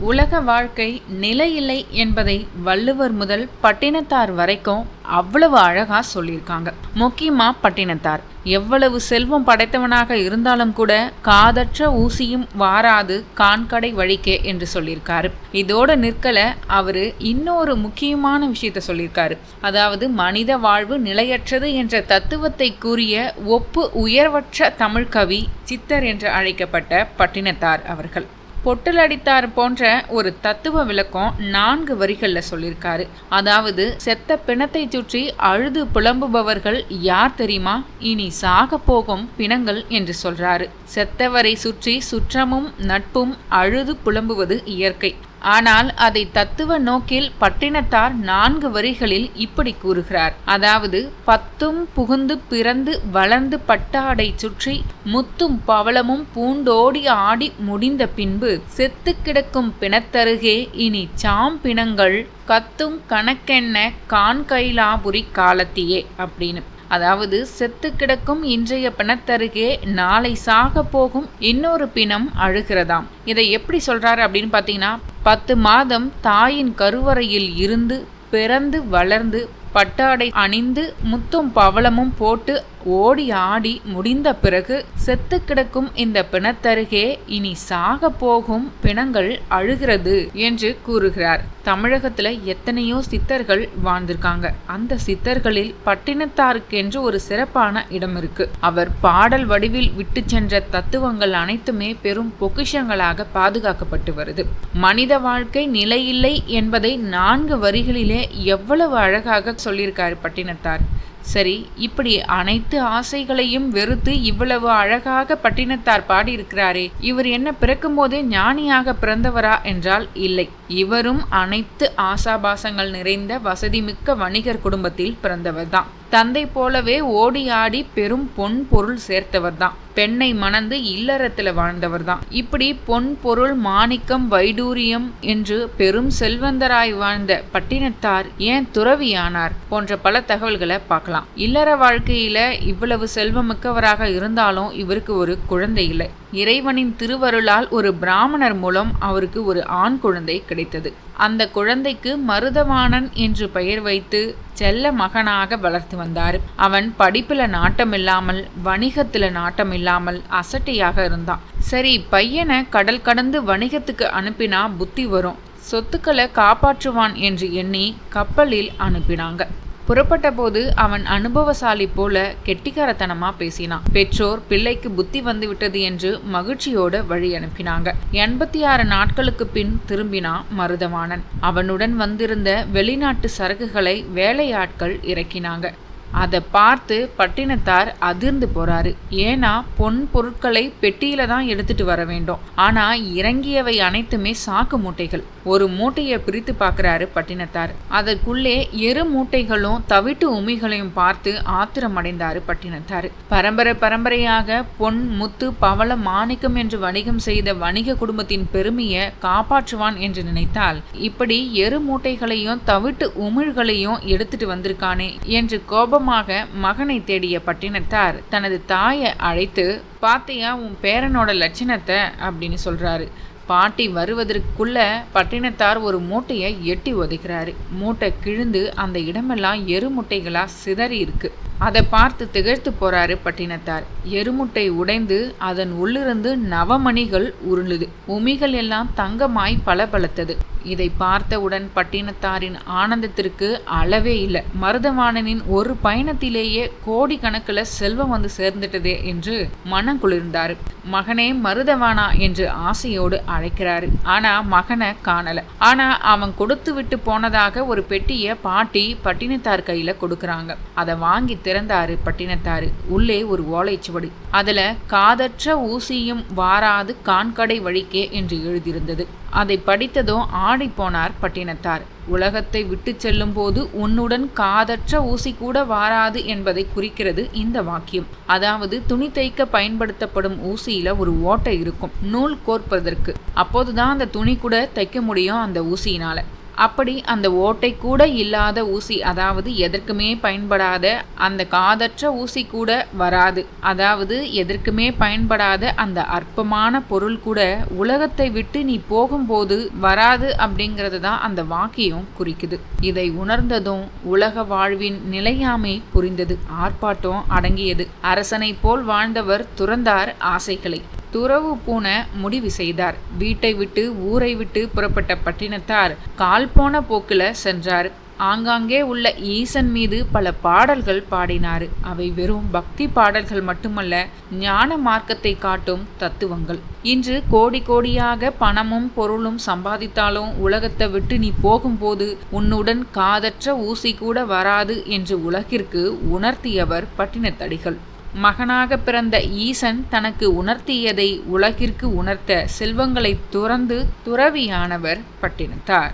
உலக வாழ்க்கை நிலையில்லை என்பதை வள்ளுவர் முதல் பட்டினத்தார் வரைக்கும் அவ்வளவு அழகா சொல்லியிருக்காங்க. முக்கியமா பட்டினத்தார். எவ்வளவு செல்வம் படைத்தவனாக இருந்தாலும் கூட காதற்ற ஊசியும் வாராது கான்கடை வழிக்கே என்று சொல்லியிருக்காரு. இதோட நிற்கல அவரு இன்னொரு முக்கியமான விஷயத்த சொல்லியிருக்காரு. அதாவது மனித வாழ்வு நிலையற்றது என்ற தத்துவத்தை கூறிய ஒப்பு உயர்வற்ற தமிழ்கவி சித்தர் என்று அழைக்கப்பட்ட பட்டினத்தார் அவர்கள். பொட்டலடித்தார் போன்ற ஒரு தத்துவ விளக்கம் நான்கு வரிகளில் சொல்லியிருக்காரு. அதாவது செத்த பிணத்தை சுற்றி அழுது புலம்புபவர்கள் யார் தெரியுமா? இனி சாக போகும் பிணங்கள் என்று சொல்றாரு. செத்தவரை சுற்றி சுற்றமும் நட்பும் அழுது புலம்புவது இயற்கை. ஆனால் அதை தத்துவ நோக்கில் பட்டினத்தார் நான்கு வரிகளில் இப்படி கூறுகிறார். அதாவது பத்தும் புகுந்து பிறந்து வளர்ந்து பட்டாடை சுற்றி முத்தும் பவளமும் பூண்டோடி ஆடி முடிந்த பின்பு செத்து கிடக்கும் பிணத்தருகே இனி சாம் பிணங்கள் கத்தும் கணக்கென்ன கான்கைலாபுரி காலத்தியே அப்படின்னு. அதாவது செத்து கிடக்கும் இன்றைய பிணத்தருகே நாளை சாக போகும் இன்னொரு பிணம் அழுகிறதாம். இதை எப்படி சொல்றாரு அப்படின்னு பார்த்தீங்கன்னா பத்து மாதம் தாயின் கருவறையில் இருந்து பிறந்து வளர்ந்து பட்டாடை அணிந்து முத்தும் பவளமும் போட்டு ஓடி ஆடி முடிந்த பிறகு செத்து கிடக்கும் இந்த பிணத்தருகே இனி சாக போகும் பிணங்கள் அழுகிறது என்று கூறுகிறார். தமிழகத்துல எத்தனையோ சித்தர்கள் வாழ்ந்திருக்காங்க. அந்த சித்தர்களில் பட்டினத்தாருக்கென்று ஒரு சிறப்பான இடம் இருக்கு. அவர் பாடல் வடிவில் விட்டு சென்ற தத்துவங்கள் அனைத்துமே பெரும் பொக்கிஷங்களாக பாதுகாக்கப்பட்டு வருது. மனித வாழ்க்கை நிலையில்லை என்பதை நான்கு வரிகளிலே எவ்வளவு அழகாக சொல்லியிருக்காரு பட்டினத்தார். சரி இப்படி அனைத்து ஆசைகளையும் வெறுத்து இவ்வளவு அழகாக பட்டினத்தார் பாடியிருக்கிறாரே இவர் என்ன பிறக்கும் போதே ஞானியாக பிறந்தவரா என்றால் இல்லை. இவரும் அனைத்து ஆசாபாசங்கள் நிறைந்த வசதிமிக்க வணிகர் குடும்பத்தில் பிறந்தவர்தான் தந்தை போலவே ஓடி ஆடி பெரும் பொன் பொருள் சேர்த்தவர் தான் பெண்ணை மணந்து இல்லறத்தில் வாழ்ந்தவர் தான் இப்படி பொன் பொருள் மாணிக்கம் வைடூரியம் என்று பெரும் செல்வந்தராய் வாழ்ந்த பட்டினத்தார் ஏன் துறவியானார் போன்ற பல தகவல்களை பார்க்கலாம். இல்லற வாழ்க்கையில இவ்வளவு செல்வமிக்கவராக இருந்தாலும் இவருக்கு ஒரு குழந்தை இல்லை. இறைவனின் திருவருளால் ஒரு பிராமணர் மூலம் அவருக்கு ஒரு ஆண் குழந்தை கிடைத்தது. அந்த குழந்தைக்கு மருதவாணன் என்று பெயர் வைத்து செல்ல மகனாக வளர்த்து வந்தார். அவன் படிப்பில் நாட்டம் இல்லாமல் நாட்டமில்லாமல் நாட்டம் இல்லாமல் அசட்டையாக இருந்தான். சரி பையனை கடல் கடந்து வணிகத்துக்கு அனுப்பினா புத்தி வரும். சொத்துக்களை காப்பாற்றுவான் என்று எண்ணி கப்பலில் அனுப்பினாங்க. புறப்பட்ட போது அவன் அனுபவசாலி போல கெட்டிக்காரத்தனமா பேசினான். பெற்றோர் பிள்ளைக்கு புத்தி வந்து விட்டது என்று மகிழ்ச்சியோட வழி அனுப்பினாங்க. எண்பத்தி ஆறு நாட்களுக்கு பின் திரும்பினான் மருதவாணன். அவனுடன் வந்திருந்த வெளிநாட்டு சரக்குகளை வேலையாட்கள் இறக்கினாங்க. அதை பார்த்து பட்டினத்தார் அதிர்ந்து போறாரு. ஏன்னா பொன் பொருட்களை பெட்டியில தான் எடுத்துட்டு வர வேண்டும். ஆனா இறங்கியவை அனைத்துமே சாக்கு மூட்டைகள். ஒரு மூட்டையை பிரித்து பார்க்குறாரு பட்டினத்தார். அதற்குள்ளே எரு மூட்டைகளும் தவிட்டு உமிகளையும் பார்த்து ஆத்திரம் அடைந்தாரு பட்டினத்தார். பரம்பரை பரம்பரையாக பொன் முத்து பவள மாணிக்கம் என்று வணிகம் செய்த வணிக குடும்பத்தின் பெருமையை காப்பாற்றுவான் என்று நினைத்தால் இப்படி எரு மூட்டைகளையும் தவிட்டு உமிழ்களையும் எடுத்துட்டு வந்திருக்கானே என்று கோபமாக மகனை தேடிய பட்டினத்தார் தனது தாயை அழைத்து பாத்தியா உன் பேரனோட லட்சணத்தை? அப்படின்னு சொல்கிறாரு பாட்டி வருவதற்குள்ள பட்டினத்தார் ஒரு மூட்டையை எட்டி ஒதுக்கிறாரு. மூட்டை கிழிந்து அந்த இடமெல்லாம் எருமுட்டைகளா சிதறி இருக்கு. அதை பார்த்து திகழ்த்து போறாரு பட்டினத்தார். எருமுட்டை உடைந்து அதன் உள்ளிருந்து நவமணிகள் உருளுது. உமிகள் எல்லாம் தங்கமாய் பளபளத்தது. இதை பார்த்தவுடன் பட்டினத்தாரின் ஆனந்தத்திற்கு அளவே இல்லை. மருதவாணனின் ஒரு பயணத்திலேயே கோடி கணக்கில் செல்வம் வந்து சேர்ந்துட்டதே என்று மனம் குளிர்ந்தாரு. மகனே மருதவானா என்று ஆசையோடு அழைக்கிறாரு. ஆனா மகனை காணல. ஆனா அவன் கொடுத்து விட்டு போனதாக ஒரு பெட்டியை பாட்டி பட்டினத்தார் கையில கொடுக்கறாங்க. அதை வாங்கி திறந்தாரு பட்டினத்தாரு. உள்ளே ஒரு ஓலைச்சுவடு அதுல காதற்ற ஊசியும் வாராது கான்கடை வழிக்கே என்று எழுதியிருந்தது. அதை படித்ததும் ஆடிப்போனார் பட்டினத்தார். உலகத்தை விட்டு செல்லும் போது உன்னுடன் காதற்ற ஊசி கூட வாராது என்பதை குறிக்கிறது இந்த வாக்கியம். அதாவது துணி தைக்க பயன்படுத்தப்படும் ஊசியில ஒரு ஓட்டை இருக்கும். நூல் கோர்ப்பதற்கு. அப்போதுதான் அந்த துணி கூட தைக்க முடியும் அந்த ஊசியினால. அப்படி அந்த ஓட்டை கூட இல்லாத ஊசி அதாவது எதற்குமே பயன்படாத அந்த காதற்ற ஊசி கூட வராது. அதாவது எதற்குமே பயன்படாத அந்த அற்பமான பொருள் கூட உலகத்தை விட்டு நீ போகும்போது வராது அப்படிங்கிறது தான் அந்த வாக்கியம் குறிக்குது. இதை உணர்ந்ததும் உலக வாழ்வின் நிலையாமை புரிந்தது. ஆர்ப்பாட்டம் அடங்கியது. அரசனை போல் வாழ்ந்தவர் துறந்தார் ஆசைகளை. துறவு பூன முடிவு செய்தார். வீட்டை விட்டு ஊரை விட்டு புறப்பட்ட பட்டினத்தார் கால் போன போக்கில் சென்றார். ஆங்காங்கே உள்ள ஈசன் மீது பல பாடல்கள் பாடினார். அவை வெறும் பக்தி பாடல்கள் மட்டுமல்ல ஞான மார்க்கத்தை காட்டும் தத்துவங்கள். இன்று கோடி கோடியாக பணமும் பொருளும் சம்பாதித்தாலும் உலகத்தை விட்டு நீ போகும்போது உன்னுடன் காதற்ற ஊசி கூட வராது என்று உலகிற்கு உணர்த்தியவர் பட்டினத்தடிகள். மகனாக பிறந்த ஈசன் தனக்கு உணர்த்தியதை உலகிற்கு உணர்த்த செல்வங்களை துறந்து துறவியானவர் பட்டினத்தார்.